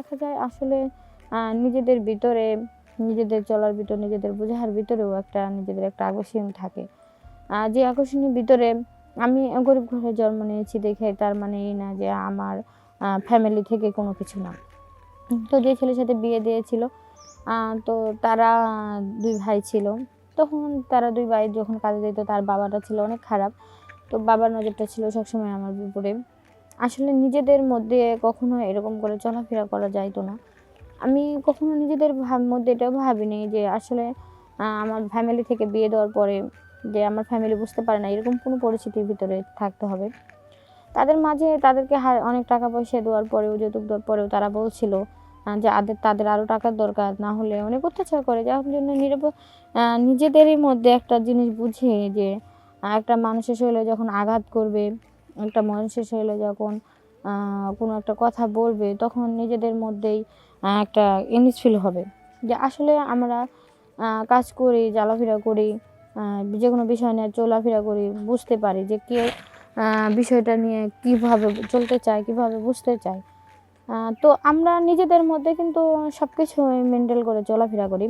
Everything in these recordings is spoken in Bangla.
দেখা যায় আসলে নিজেদের ভিতরে, নিজেদের চলার ভিতর, নিজেদের বোঝার ভিতরেও একটা, নিজেদের একটা আকর্ষণ থাকে। যে আকর্ষণের ভিতরে আমি গরিব ঘরে জন্ম নিয়েছি দেখে তার মানে এই না যে আমার ফ্যামিলি থেকে কোনো কিছু না। তো যে ছেলের সাথে বিয়ে দিয়েছিল তো তারা দুই ভাই ছিল। তখন তারা দুই ভাই যখন কাজে যেত তার বাবাটা ছিল অনেক খারাপ। তো বাবার নজরটা ছিল সবসময় আমার উপরে। আসলে নিজেদের মধ্যে কখনো এরকম করে চলাফেরা করা যাইতো না। আমি কখনো নিজেদের মধ্যে এটাও ভাবিনি যে আসলে আমার ফ্যামিলি থেকে বিয়ে দেওয়ার পরে যে আমার ফ্যামিলি বুঝতে পারে না এরকম কোনো পরিস্থিতির ভিতরে থাকতে হবে। তাদের মাঝে তাদেরকে অনেক টাকা পয়সা দেওয়ার পরেও যৌতুক দেওয়ার পরেও তারা বলছিল যে আদের তাদের আরও টাকার দরকার না হলে অনেক অত্যাচার করে। যার জন্য নিরাপ আহ, নিজেদেরই মধ্যে একটা জিনিস বুঝে যে একটা মানুষের শরীরে যখন আঘাত করবে একটা মানুষের শরীরে যখন কোনো একটা কথা বলবে, তখন নিজেদের মধ্যেই একটা ইনিস ফিল হবে। যে আসলে আমরা কাজ করি জ্বালাফেরা করি যে কোনো বিষয় নিয়ে চলাফেরা করি, বুঝতে পারি যে কেউ বিষয়টা নিয়ে কীভাবে চলতে চায়, কীভাবে বুঝতে চায়। তো আমরা নিজেদের মধ্যে কিন্তু সব কিছু মেনটেন করে চলাফেরা করি।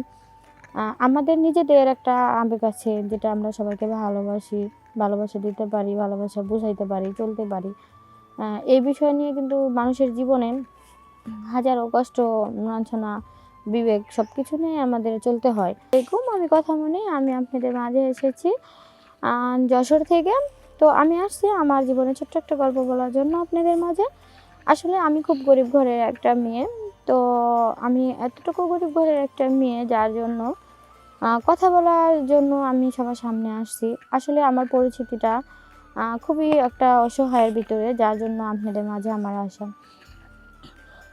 আমাদের নিজেদের একটা আবেগ আছে যেটা আমরা সবাইকে ভালোবাসি, ভালোবাসা দিতে পারি, ভালোবাসা বুঝাইতে পারি, চলতে পারি। এই বিষয় নিয়ে কিন্তু মানুষের জীবনে হাজারো কষ্ট লাঞ্ছনা বিবেক সব কিছু নিয়ে আমাদের চলতে হয়। এরকম আমি কথা মনে, আমি আপনাদের মাঝে এসেছি যশোর থেকে। তো আমি আসছি আমার জীবনে ছোট্ট একটা গল্প বলার জন্য আপনাদের মাঝে। আসলে আমি খুব গরিব ঘরের একটা মেয়ে তো আমি এতটুকু গরিব ঘরের একটা মেয়ে যার জন্য কথা বলার জন্য আমি সবার সামনে আসছি। আসলে আমার পরিচিতিটা খুবই একটা অসহায়ের ভিতরে, যার জন্য আপনাদের মাঝে আমার আসা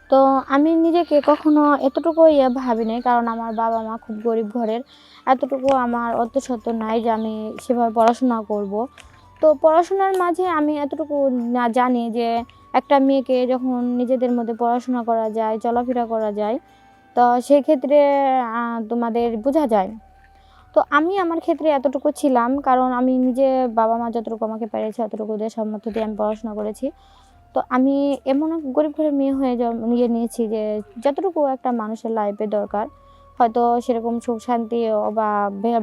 তো আমি নিজেকে কখনো এতটুকু ইয়ে ভাবিনি, কারণ আমার বাবা মা খুব গরিব ঘরের এতটুকু আমার অত সত্য নাই যে আমি সেভাবে পড়াশোনা করব। তো পড়াশোনার মাঝে আমি এতটুকু না জানি যে একটা মেয়েকে যখন নিজেদের মধ্যে পড়াশোনা করা যায়, চলাফেরা করা যায়, তো সেক্ষেত্রে তোমাদের বোঝা যায়। তো আমি আমার ক্ষেত্রে এতটুকু ছিলাম, কারণ আমি নিজে বাবা মা যতটুকু আমাকে পেরেছে অতটুকু ওদের সম্মত দিয়ে আমি পড়াশোনা করেছি। তো আমি এমন এক গরিব ঘরের মেয়ে হয়ে নিয়ে নিয়েছি যে যতটুকু একটা মানুষের লাইফে দরকার হয়তো সেরকম সুখ শান্তি বা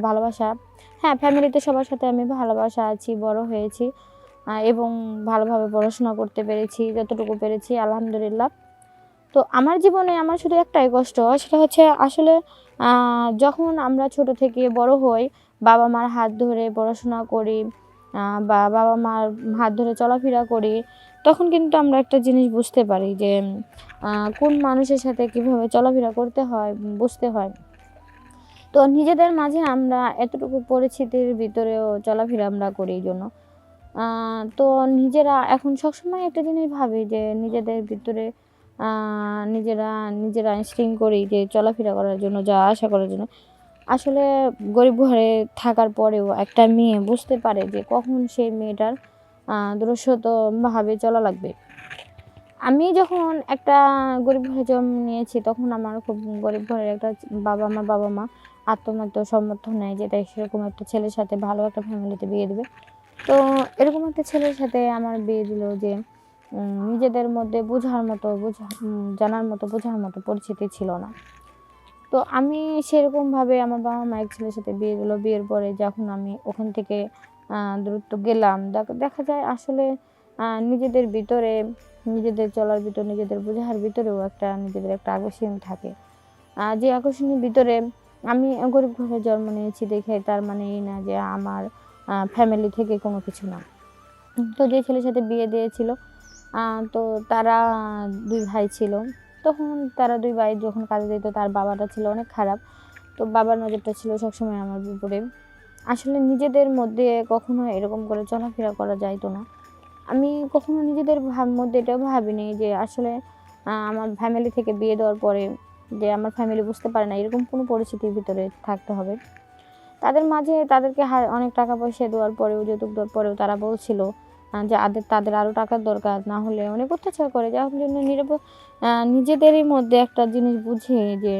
ভালোবাসা। হ্যাঁ ফ্যামিলিতে সবার সাথে আমি ভালোবাসা আছি, বড় হয়েছি এবং ভালোভাবে পড়াশোনা করতে পেরেছি, যতটুকু পেরেছি, আলহামদুলিল্লাহ। তো আমার জীবনে আমার শুধু একটাই কষ্ট, সেটা হচ্ছে আসলে যখন আমরা ছোট থেকে বড় হই, বাবা মার হাত ধরে পড়াশোনা করি বা বাবা মার হাত ধরে চলাফেরা করি তখন কিন্তু আমরা একটা জিনিস বুঝতে পারি যে কোন মানুষের সাথে কীভাবে চলাফেরা করতে হয় বুঝতে হয়। তো নিজেদের মাঝে আমরা এতটুকু পরিস্থিতির ভিতরেও চলাফেরা আমরা করি এই জন্য। তো নিজেরা এখন সবসময় একটা জিনিস ভাবি যে, নিজেদের ভিতরে নিজেরা নিজেরা ইনস্টিং করি যে, চলাফেরা করার জন্য, যা আশা করার জন্য। আসলে গরিব ঘরে থাকার পরেও একটা মেয়ে বুঝতে পারে যে, কখন সেই মেয়েটার ভাবে চলা লাগবে। আমি যখন একটা গরিব জন্ম নিয়েছি, তখন আমার খুব গরিব ঘরের একটা বাবা আমার বাবা মা আত্মমাত্র সমর্থন নেয় যেটা সেরকম একটা ছেলের সাথে, ভালো একটা ফ্যামিলিতে বিয়ে দেবে। তো এরকম একটা ছেলের সাথে আমার বিয়ে দিল যে নিজেদের মধ্যে বোঝার মতো, বোঝা জানার মতো, বোঝার মতো পরিস্থিতি ছিল না। তো আমি সেরকমভাবে আমার বাবা মা এক ছেলের সাথে বিয়ে দিল। বিয়ের পরে যখন আমি ওখান থেকে দূরত্ব গেলাম। দেখ- যায় আসলে নিজেদের ভিতরে, নিজেদের চলার ভিতর, নিজেদের বোঝার ভিতরেও একটা, নিজেদের একটা আকর্ষণ থাকে। যে আকর্ষণের ভিতরে আমি গরিব ঘরে জন্ম নিয়েছি দেখে তার মানে এই না যে আমার ফ্যামিলি থেকে কোনো কিছু না। তো যে ছেলের সাথে বিয়ে দিয়েছিল তো তারা দুই ভাই ছিল। তখন তারা দুই ভাই যখন কাজে যেত তার বাবাটা ছিল অনেক খারাপ। তো বাবার নজরটা ছিল সবসময় আমার উপরে। আসলে নিজেদের মধ্যে কখনো এরকম করে চলাফেরা করা যাইতো না। আমি কখনো নিজেদের ভাব, মধ্যে এটাও ভাবিনি যে আসলে আমার ফ্যামিলি থেকে বিয়ে দেওয়ার পরে যে আমার ফ্যামিলি বুঝতে পারে না, এরকম কোনো পরিস্থিতির ভিতরে থাকতে হবে। তাদের মাঝে তাদেরকে অনেক টাকা পয়সা দেওয়ার পরেও, যৌতুক দেওয়ার পরেও তারা বলছিল যে আদের তাদের আরও টাকার দরকার, না হলে অনেক অত্যাচার করে। যার জন্য নিরাপ নিজেদেরই মধ্যে একটা জিনিস বুঝে যে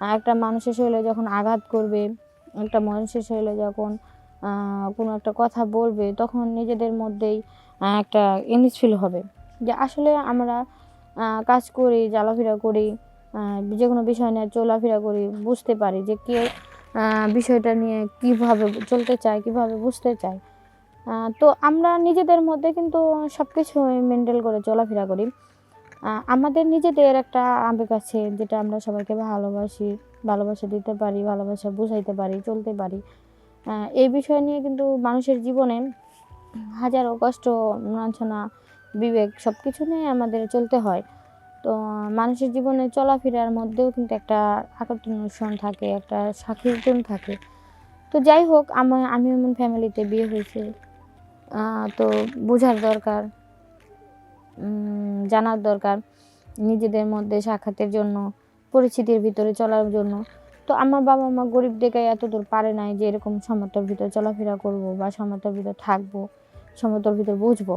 একটা মানুষের শরীরে যখন আঘাত করবে একটা মানুষের শরীরে যখন কোনো একটা কথা বলবে, তখন নিজেদের মধ্যেই একটা ইনিস ফিল হবে। যে আসলে আমরা কাজ করি, চলাফেরা করি যে কোনো বিষয় নিয়ে চলাফেরা করি, বুঝতে পারি যে কে বিষয়টা নিয়ে কীভাবে চলতে চায়, কীভাবে বুঝতে চায়। তো আমরা নিজেদের মধ্যে কিন্তু সব কিছু মেনটেন করে চলাফেরা করি। আমাদের নিজেদের একটা আবেগ আছে যেটা আমরা সবাইকে ভালোবাসি, ভালোবাসা দিতে পারি, ভালোবাসা বুঝাইতে পারি, চলতে পারি। এই বিষয় নিয়ে কিন্তু মানুষের জীবনে হাজারো কষ্ট লাঞ্ছনা বিবেক সব কিছু নিয়ে আমাদের চলতে হয়। তো মানুষের জীবনে চলাফেরার মধ্যেও কিন্তু একটা আকর্ষণ থাকে, একটা সাকীর্তন থাকে। তো যাই হোক আমার আমি এমন ফ্যামিলিতে বিয়ে হয়েছে। তো বোঝার দরকার। জানার দরকার নিজেদের মধ্যে সাক্ষাতের জন্য, পরিস্থিতির ভিতরে চলার জন্য। তো আমার বাবা মা গরিব দেখে এত দূর পারে নাই যে এরকম সমতল ভিতরে চলাফেরা করব বা সমতল ভিতরে থাকব সমতল ভিতরে বুঝব।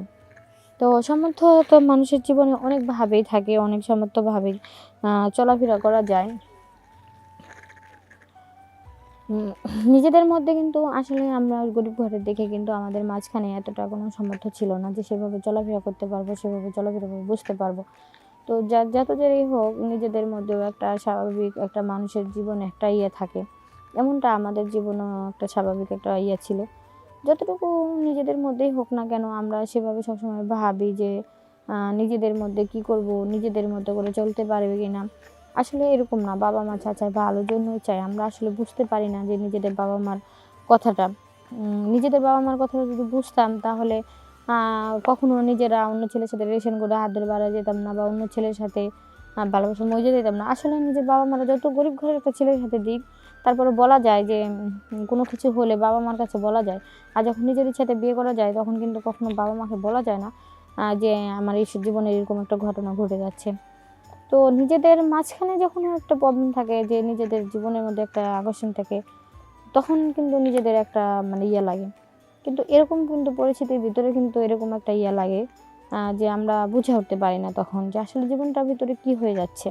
তো সমর্থ তো মানুষের জীবনে অনেকভাবেই থাকে, অনেক সমর্থভাবেই চলাফেরা করা যায়। নিজেদের মধ্যে কিন্তু আসলে আমরা গরিব ঘরের দেখে কিন্তু আমাদের মাঝখানে এতটা কোনো সামর্থ্য ছিল না যে সেভাবে চলাফেরা করতে পারব, সেভাবে চলাফেরা বুঝতে পারব। তো যা, যত দেরি হোক, নিজেদের মধ্যেও একটা স্বাভাবিক একটা মানুষের জীবন একটা ইয়ে থাকে। এমনটা আমাদের জীবনেও একটা স্বাভাবিক একটা ইয়ে ছিল। যতটুকু নিজেদের মধ্যেই হোক না কেন, আমরা সেভাবে সবসময় ভাবি যে নিজেদের মধ্যে কি করব, নিজেদের মতো করে চলতে পারবে কি না আসলে এরকম না, বাবা মা চাচায় ভালোর জন্যই চাই আমরা আসলে বুঝতে পারি না যে নিজেদের বাবা মার কথাটা। নিজেদের বাবা মার কথাটা যদি বুঝতাম তাহলে কখনো নিজেরা অন্য ছেলের সাথে রিলেশন করে হাত ধরে বাড়া যেতাম না বা অন্য ছেলের সাথে ভালোবাসা মজে যেতাম না। আসলে নিজের বাবা মারা যত গরিব ঘরের একটা ছেলের সাথে দিক, তারপরে বলা যায় যে কোনো কিছু হলে বাবা মার কাছে বলা যায়। আর যখন নিজের ইচ্ছাতে বিয়ে করা যায়, তখন কিন্তু কখনো বাবা মাকে বলা যায় না যে, আমার এই জীবনে এরকম একটা ঘটনা ঘটে যাচ্ছে। তো নিজেদের মাঝখানে যখন একটা প্রবলেম থাকে, যে নিজেদের জীবনের মধ্যে একটা আকর্ষণ থাকে, তখন কিন্তু নিজেদের একটা মানে ইয়ে লাগে। কিন্তু এরকম কিন্তু পরিস্থিতির ভিতরে কিন্তু এরকম একটা ইয়ে লাগে যে আমরা বুঝে উঠতে পারি না তখন যে আসলে জীবনটার ভিতরে কি হয়ে যাচ্ছে।